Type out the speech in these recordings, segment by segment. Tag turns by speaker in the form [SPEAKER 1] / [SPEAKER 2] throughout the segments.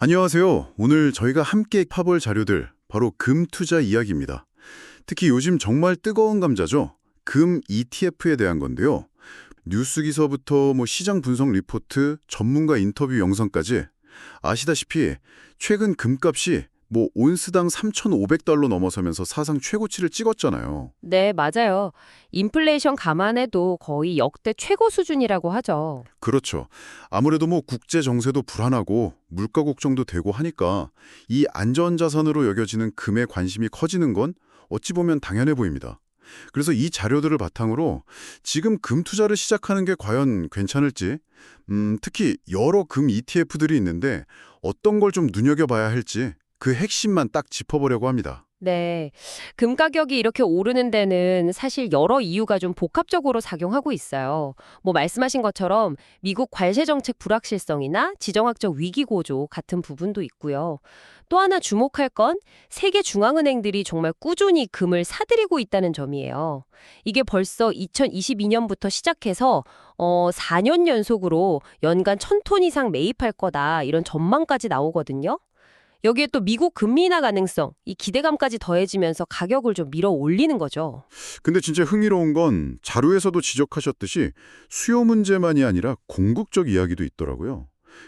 [SPEAKER 1] 안녕하세요. 오늘 저희가 함께 파볼 자료들 바로 금 투자 이야기입니다. 특히 요즘 정말 뜨거운 감자죠. 금 ETF에 대한 건데요. 뉴스 기사부터 뭐 시장 분석 리포트, 전문가 인터뷰 영상까지 아시다시피 최근 금값이 뭐 온스당 3,500달러 넘어서면서 사상 최고치를 찍었잖아요.
[SPEAKER 2] 네, 맞아요. 인플레이션 감안해도 거의 역대 최고 수준이라고 하죠.
[SPEAKER 1] 그렇죠. 아무래도 뭐 국제 정세도 불안하고 물가 걱정도 되고 하니까 이 안전 자산으로 여겨지는 금에 관심이 커지는 건 어찌 보면 당연해 보입니다. 그래서 이 자료들을 바탕으로 지금 금 투자를 시작하는 게 과연 괜찮을지, 음, 특히 여러 금 ETF들이 있는데 어떤 걸 좀 눈여겨봐야 할지 그 핵심만 딱 짚어보려고 합니다.
[SPEAKER 2] 네. 금 가격이 이렇게 오르는 데는 사실 여러 이유가 좀 복합적으로 작용하고 있어요. 뭐 말씀하신 것처럼 미국 관세 정책 불확실성이나 지정학적 위기 고조 같은 부분도 있고요. 또 하나 주목할 건 세계 중앙은행들이 정말 꾸준히 금을 사들이고 있다는 점이에요. 이게 벌써 2022년부터 시작해서 어 4년 연속으로 연간 1000톤 이상 매입할 거다 이런 전망까지 나오거든요. 여기에 또 미국 금리 인하 가능성, 이 기대감까지 더해지면서 가격을 좀 밀어 올리는 거죠.
[SPEAKER 1] 근데 진짜 흥미로운 건 자료에서도 지적하셨듯이 수요 문제만이 아니라 공급적 이야기도 있더라고요.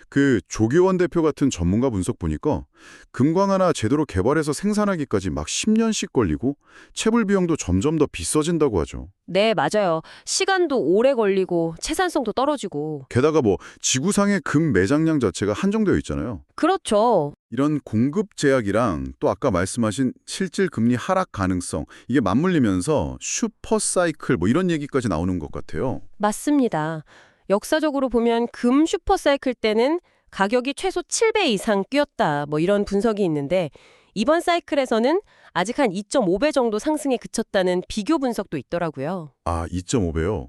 [SPEAKER 1] 그 조기원 대표 같은 전문가 분석 보니까 금광 하나 제대로 개발해서 생산하기까지 막 10년씩 걸리고 채불 비용도 점점 더 비싸진다고 하죠.
[SPEAKER 2] 네, 맞아요. 시간도 오래 걸리고 채산성도 떨어지고.
[SPEAKER 1] 게다가 뭐 지구상의 금 매장량 자체가 한정되어 있잖아요.
[SPEAKER 2] 그렇죠.
[SPEAKER 1] 이런 공급 제약이랑 또 아까 말씀하신 실질 금리 하락 가능성 이게 맞물리면서 슈퍼 사이클 뭐 이런 얘기까지 나오는 것 같아요.
[SPEAKER 2] 맞습니다. 역사적으로 보면 금 슈퍼사이클 때는 가격이 최소 7배 이상 뛰었다. 뭐 이런 분석이 있는데 이번 사이클에서는 아직 한 2.5배 정도 상승에 그쳤다는 비교 분석도 있더라고요.
[SPEAKER 1] 아, 2.5배요.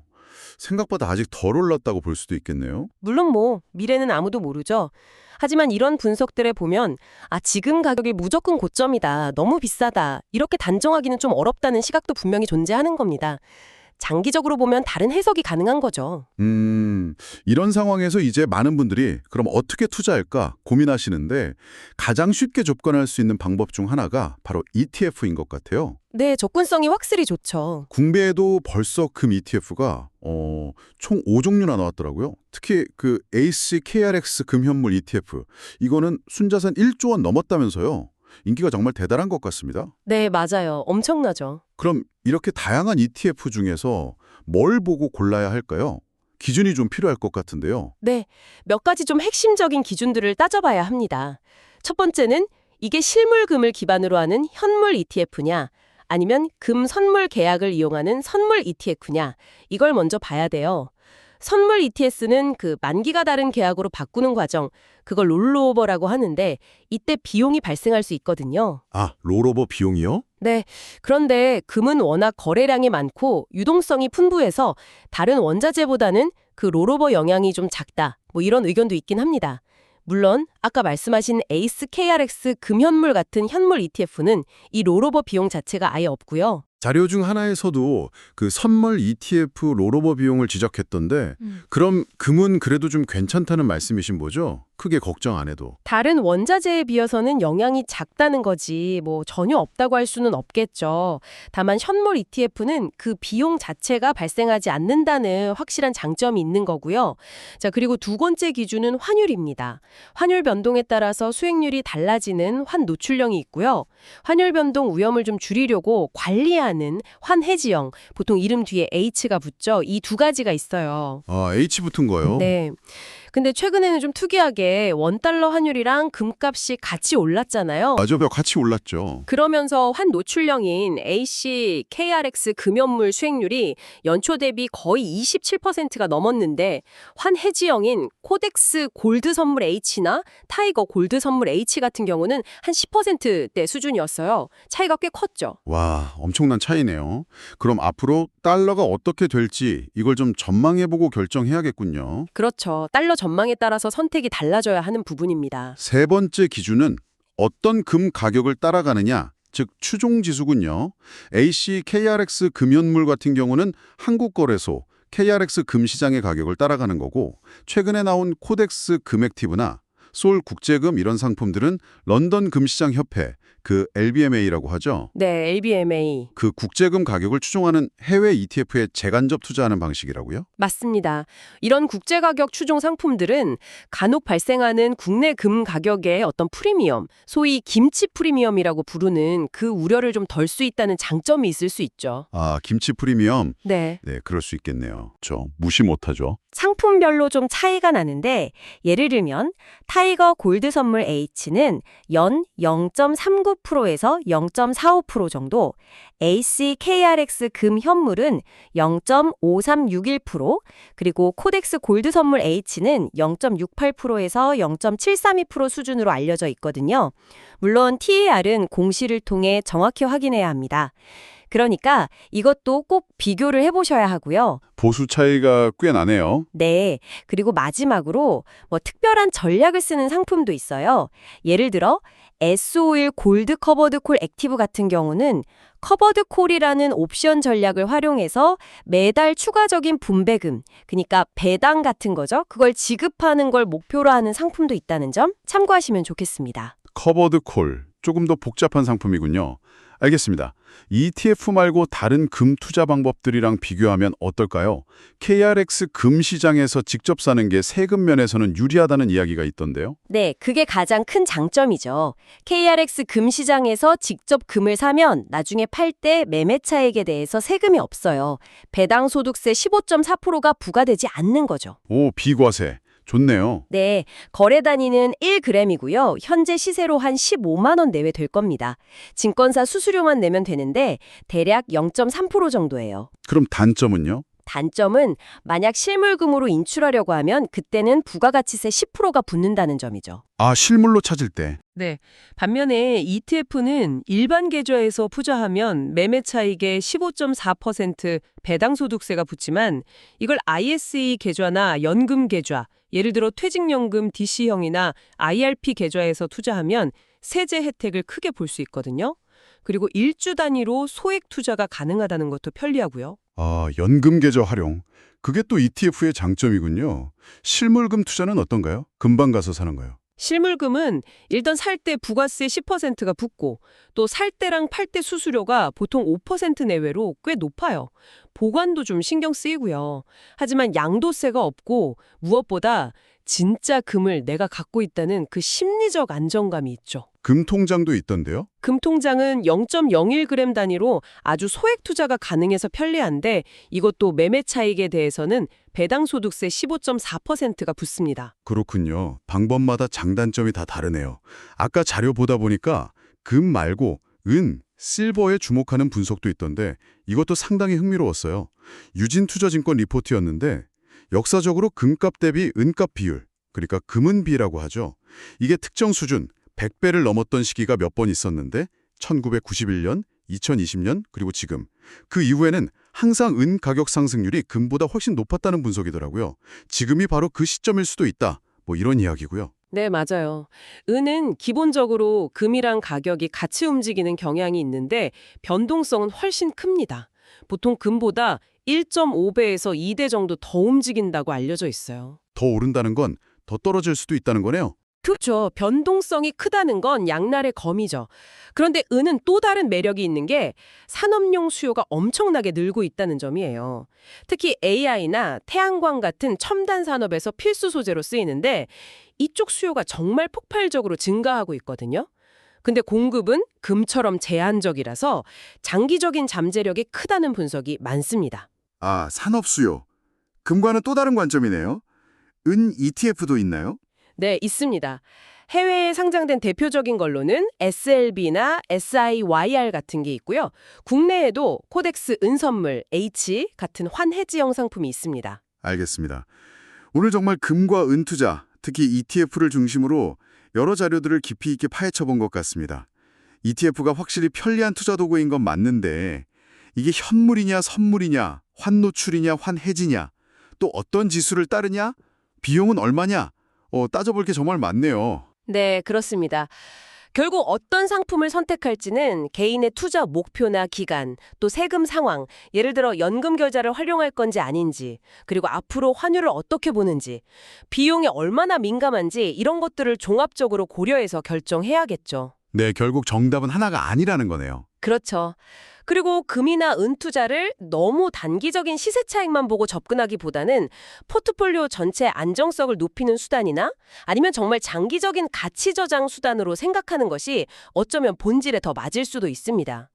[SPEAKER 1] 생각보다 아직 덜 올랐다고 볼 수도 있겠네요.
[SPEAKER 2] 물론 뭐 미래는 아무도 모르죠. 하지만 이런 분석들에 보면 아 지금 가격이 무조건 고점이다. 너무 비싸다. 이렇게 단정하기는 좀 어렵다는 시각도 분명히 존재하는 겁니다. 장기적으로 보면 다른 해석이 가능한 거죠.
[SPEAKER 1] 음, 이런 상황에서 이제 많은 분들이 그럼 어떻게 투자할까 고민하시는데 가장 쉽게 접근할 수 있는 방법 중 하나가 바로 ETF인 것 같아요.
[SPEAKER 2] 네, 접근성이 확실히 좋죠.
[SPEAKER 1] 국내에도 벌써 금 ETF가 어, 총 5종류나 나왔더라고요. 특히 그 ACKRX 금현물 ETF 이거는 순자산 1조 원 넘었다면서요. 인기가 정말 대단한 것 같습니다.
[SPEAKER 2] 네, 맞아요. 엄청나죠.
[SPEAKER 1] 그럼 이렇게 다양한 ETF 중에서 뭘 보고 골라야 할까요? 기준이 좀 필요할 것 같은데요.
[SPEAKER 2] 네, 몇 가지 좀 핵심적인 기준들을 따져봐야 합니다. 첫 번째는 이게 실물금을 기반으로 하는 현물 ETF냐, 아니면 금 선물 계약을 이용하는 선물 ETF냐, 이걸 먼저 봐야 돼요. 선물 ETS는 그 만기가 다른 계약으로 바꾸는 과정, 그걸 롤로오버라고 하는데 이때 비용이 발생할 수 있거든요.
[SPEAKER 1] 아, 롤오버 비용이요?
[SPEAKER 2] 네. 그런데 금은 워낙 거래량이 많고 유동성이 풍부해서 다른 원자재보다는 그 롤오버 영향이 좀 작다. 뭐 이런 의견도 있긴 합니다. 물론 아까 말씀하신 에이스 KRX 금현물 같은 현물 ETF는 이 롤오버 비용 자체가 아예 없고요.
[SPEAKER 1] 자료 중 하나에서도 그 선물 ETF 롤오버 비용을 지적했던데 그럼 금은 그래도 좀 괜찮다는 말씀이신 거죠? 크게 걱정 안 해도.
[SPEAKER 2] 다른 원자재에 비해서는 영향이 작다는 거지 뭐 전혀 없다고 할 수는 없겠죠. 다만 현물 ETF는 그 비용 자체가 발생하지 않는다는 확실한 장점이 있는 거고요. 자, 그리고 두 번째 기준은 환율입니다. 환율 변동에 따라서 수익률이 달라지는 환 노출령이 있고요. 환율 변동 위험을 좀 줄이려고 관리하는 환 해지형, 보통 이름 뒤에 H가 붙죠. 이 두 가지가 있어요.
[SPEAKER 1] 아, H 붙은 거요?
[SPEAKER 2] 네. 근데 최근에는 좀 특이하게 원달러 환율이랑 금값이 같이 올랐잖아요.
[SPEAKER 1] 맞아, 같이 올랐죠.
[SPEAKER 2] 그러면서 환 노출령인 AC, KRX 금연물 수익률이 연초 대비 거의 27%가 넘었는데 환 해지형인 코덱스 골드 선물 H나 타이거 골드 선물 H 같은 경우는 한 10%대 수준이었어요. 차이가 꽤 컸죠.
[SPEAKER 1] 와, 엄청난 차이네요. 그럼 앞으로 달러가 어떻게 될지 이걸 좀 전망해보고 결정해야겠군요.
[SPEAKER 2] 그렇죠. 달러 전망에 따라서 선택이 달라져야 하는 부분입니다.
[SPEAKER 1] 세 번째 기준은 어떤 금 가격을 따라가느냐, 즉 추종 지수군요. AC, KRX 금연물 같은 경우는 한국 거래소, KRX 금 시장의 가격을 따라가는 거고 최근에 나온 코덱스 금액티브나 솔 국제금 이런 상품들은 런던 금시장 협회, 그 LBMA라고 하죠.
[SPEAKER 2] 네, LBMA.
[SPEAKER 1] 그 국제금 가격을 추종하는 해외 ETF에 재간접 투자하는 방식이라고요?
[SPEAKER 2] 맞습니다. 이런 국제 가격 추종 상품들은 간혹 발생하는 국내 금 가격의 어떤 프리미엄, 소위 김치 프리미엄이라고 부르는 그 우려를 좀 덜 수 있다는 장점이 있을 수 있죠.
[SPEAKER 1] 아, 김치 프리미엄.
[SPEAKER 2] 네.
[SPEAKER 1] 네, 그럴 수 있겠네요. 저 무시 못하죠.
[SPEAKER 2] 상품별로 좀 차이가 나는데 예를 들면 타이거 골드 선물 H는 연 0.39%에서 0.45% 정도, AC KRX 금 현물은 0.5361%, 그리고 코덱스 골드 선물 H는 0.68%에서 0.732% 수준으로 알려져 있거든요. 물론 TAR은 공시를 통해 정확히 확인해야 합니다. 그러니까 이것도 꼭 비교를 해보셔야 하고요.
[SPEAKER 1] 보수 차이가 꽤 나네요.
[SPEAKER 2] 네. 그리고 마지막으로 뭐 특별한 전략을 쓰는 상품도 있어요. 예를 들어 S51 골드 커버드 콜 액티브 같은 경우는 커버드 콜이라는 옵션 전략을 활용해서 매달 추가적인 분배금, 그러니까 배당 같은 거죠. 그걸 지급하는 걸 목표로 하는 상품도 있다는 점 참고하시면 좋겠습니다.
[SPEAKER 1] 커버드 콜. 조금 더 복잡한 상품이군요. 알겠습니다. ETF 말고 다른 금 투자 방법들이랑 비교하면 어떨까요? KRX 금 시장에서 직접 사는 게 세금 면에서는 유리하다는 이야기가 있던데요.
[SPEAKER 2] 네, 그게 가장 큰 장점이죠. KRX 금 시장에서 직접 금을 사면 나중에 팔 때 매매 차익에 대해서 세금이 없어요. 배당 소득세 15.4%가 부과되지 않는 거죠.
[SPEAKER 1] 오, 비과세. 좋네요.
[SPEAKER 2] 네, 거래 단위는 1g이고요. 현재 시세로 한 15만 원 내외 될 겁니다. 증권사 수수료만 내면 되는데 대략 0.3% 정도예요.
[SPEAKER 1] 그럼 단점은요?
[SPEAKER 2] 단점은 만약 실물금으로 인출하려고 하면 그때는 부가가치세 10%가 붙는다는 점이죠.
[SPEAKER 1] 아, 실물로 찾을 때.
[SPEAKER 3] 네. 반면에 ETF는 일반 계좌에서 투자하면 매매 차익의 15.4% 배당 소득세가 붙지만 이걸 ISE 계좌나 연금 계좌, 예를 들어 퇴직연금 DC형이나 IRP 계좌에서 투자하면 세제 혜택을 크게 볼 수 있거든요. 그리고 일주 단위로 소액 투자가 가능하다는 것도 편리하고요.
[SPEAKER 1] 아, 연금 계좌 활용. 그게 또 ETF의 장점이군요. 실물금 투자는 어떤가요? 금방 가서 사는 거요.
[SPEAKER 3] 실물금은 일단 살 때 부가세 10%가 붙고 또 살 때랑 팔 때 수수료가 보통 5% 내외로 꽤 높아요. 보관도 좀 신경 쓰이고요. 하지만 양도세가 없고 무엇보다 진짜 금을 내가 갖고 있다는 그 심리적 안정감이 있죠.
[SPEAKER 1] 금 통장도 있던데요?
[SPEAKER 3] 금통장은 0.01g 단위로 아주 소액 투자가 가능해서 편리한데 이것도 매매 차익에 대해서는 배당 소득세 15.4%가 붙습니다.
[SPEAKER 1] 그렇군요. 방법마다 장단점이 다 다르네요. 아까 자료 보다 보니까 금 말고 은, 실버에 주목하는 분석도 있던데 이것도 상당히 흥미로웠어요. 유진투자증권 리포트였는데 역사적으로 금값 대비 은값 비율, 그러니까 금은비라고 하죠. 이게 특정 수준, 100배를 넘었던 시기가 몇 번 있었는데 1991년, 2020년, 그리고 지금. 그 이후에는 항상 은 가격 상승률이 금보다 훨씬 높았다는 분석이더라고요. 지금이 바로 그 시점일 수도 있다. 뭐 이런 이야기고요.
[SPEAKER 3] 네, 맞아요. 은은 기본적으로 금이랑 가격이 같이 움직이는 경향이 있는데 변동성은 훨씬 큽니다. 보통 금보다 1.5배에서 2대 정도 더 움직인다고 알려져 있어요.
[SPEAKER 1] 더 오른다는 건 더 떨어질 수도 있다는 거네요.
[SPEAKER 3] 그렇죠. 변동성이 크다는 건 양날의 검이죠. 그런데 은은 또 다른 매력이 있는 게 산업용 수요가 엄청나게 늘고 있다는 점이에요. 특히 AI나 태양광 같은 첨단 산업에서 필수 소재로 쓰이는데 이쪽 수요가 정말 폭발적으로 증가하고 있거든요. 근데 공급은 금처럼 제한적이라서 장기적인 잠재력이 크다는 분석이 많습니다.
[SPEAKER 1] 아, 산업 수요. 금과는 또 다른 관점이네요. 은 ETF도 있나요?
[SPEAKER 3] 네, 있습니다. 해외에 상장된 대표적인 걸로는 SLB나 SIYR 같은 게 있고요. 국내에도 코덱스 은선물 H 같은 환해지형 상품이 있습니다.
[SPEAKER 1] 알겠습니다. 오늘 정말 금과 은 투자, 특히 ETF를 중심으로 여러 자료들을 깊이 있게 파헤쳐 본 것 같습니다. ETF가 확실히 편리한 투자 도구인 건 맞는데 이게 현물이냐 선물이냐 환노출이냐 환해지냐 또 어떤 지수를 따르냐 비용은 얼마냐 어, 따져볼 게 정말 많네요.
[SPEAKER 2] 네, 그렇습니다. 결국 어떤 상품을 선택할지는 개인의 투자 목표나 기간, 또 세금 상황, 예를 들어 연금 결제를 활용할 건지 아닌지, 그리고 앞으로 환율을 어떻게 보는지, 비용에 얼마나 민감한지 이런 것들을 종합적으로 고려해서 결정해야겠죠.
[SPEAKER 1] 네, 결국 정답은 하나가 아니라는 거네요.
[SPEAKER 2] 그렇죠. 그리고 금이나 은 투자를 너무 단기적인 시세 차익만 보고 접근하기보다는 포트폴리오 전체 안정성을 높이는 수단이나 아니면 정말 장기적인 가치 저장 수단으로 생각하는 것이 어쩌면 본질에 더 맞을 수도 있습니다.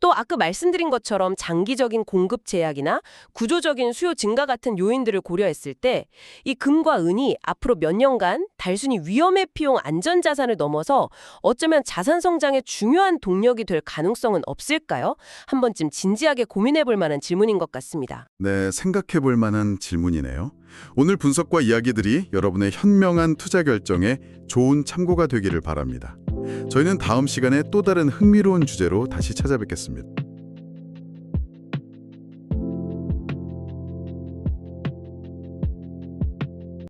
[SPEAKER 2] 또 아까 말씀드린 것처럼 장기적인 공급 제약이나 구조적인 수요 증가 같은 요인들을 고려했을 때 이 금과 은이 앞으로 몇 년간 단순히 위험의 피용 안전자산을 넘어서 어쩌면 자산 성장의 중요한 동력이 될 가능성은 없을까요? 한 번쯤 진지하게 고민해 볼 만한 질문인 것 같습니다.
[SPEAKER 1] 네, 생각해 볼 만한 질문이네요. 오늘 분석과 이야기들이 여러분의 현명한 투자 결정에 좋은 참고가 되기를 바랍니다. 저희는 다음 시간에 또 다른 흥미로운 주제로 다시 찾아뵙겠습니다.